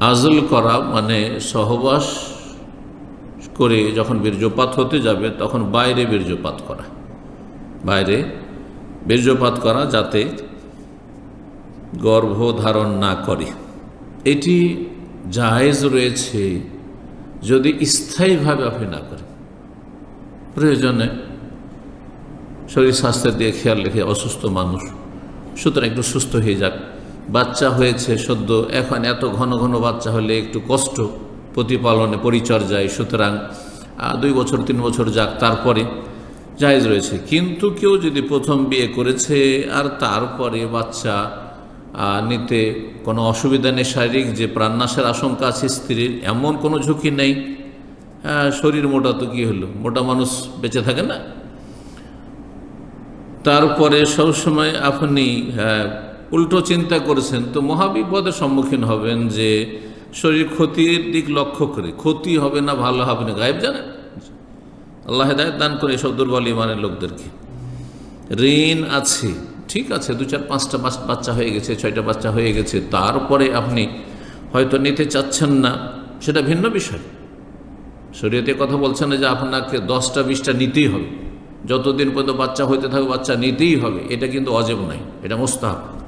আজল করা মানে সহবাস করে যখন বীর্যপাত হতে যাবে, তখন বাইরে বীর্যপাত করা। বাইরে বীর্যপাত করা যাতে গর্ভধারণ না করে। এটি জায়েজ রয়েছে যদি স্থায়ীভাবে আপনি না করেন। প্রয়োজনে শরীর স্বাস্থ্যের দিয়ে খেয়াল রেখে অসুস্থ মানুষ, সুতরাং একটু সুস্থ হয়ে যাক। বাচ্চা হয়েছে সদ্য। এখন এত ঘন ঘন বাচ্চা হলে একটু কষ্ট। প্রতিপালনে পরিচর্যায়। সুতরাং দুই বছর তিন বছর যাক তারপরে জায়েজ রয়েছে। কিন্তু কেউ যদি প্রথম বিয়ে করেছে আর তারপরে বাচ্চা নিতে কোনো অসুবিধা নেই শারীরিক যে প্রাণনাশের আশঙ্কা আছে স্ত্রীর এমন কোনো ঝুঁকি নেই শরীর মোটা তো কী হলো? মোটা মানুষ বেঁচে থাকে না? তারপরে সবসময় আপনি হ্যাঁ, উল্টো চিন্তা করেছেন, তো মহাবিপদের সম্মুখীন হবেন যে শরীর ক্ষতির দিক লক্ষ্য করে, ক্ষতি হবে না, ভালো হবে না, গায়েব জানেন? আল্লাহ হেদায়ত দান করে এসব দুর্বল ইমানের লোকদেরকে। ঋণ আছে, ঠিক আছে, দু চার পাঁচটা বাচ- বাচ্চা হয়ে গেছে, ছয়টা বাচ্চা হয়ে গেছে, তারপরে আপনি হয়তো নিতে চাচ্ছেন না, সেটা ভিন্ন বিষয়। শরীয়তে কথা বলছেন না যে আপনাকে দশটা, বিশটা নিতেই হবে। যতদিন পর্যন্ত বাচ্চা হইতে থাকবে, বাচ্চা নিতেই হবে, এটা কিন্তু অজেব নাই এটা মোস্তাহাব।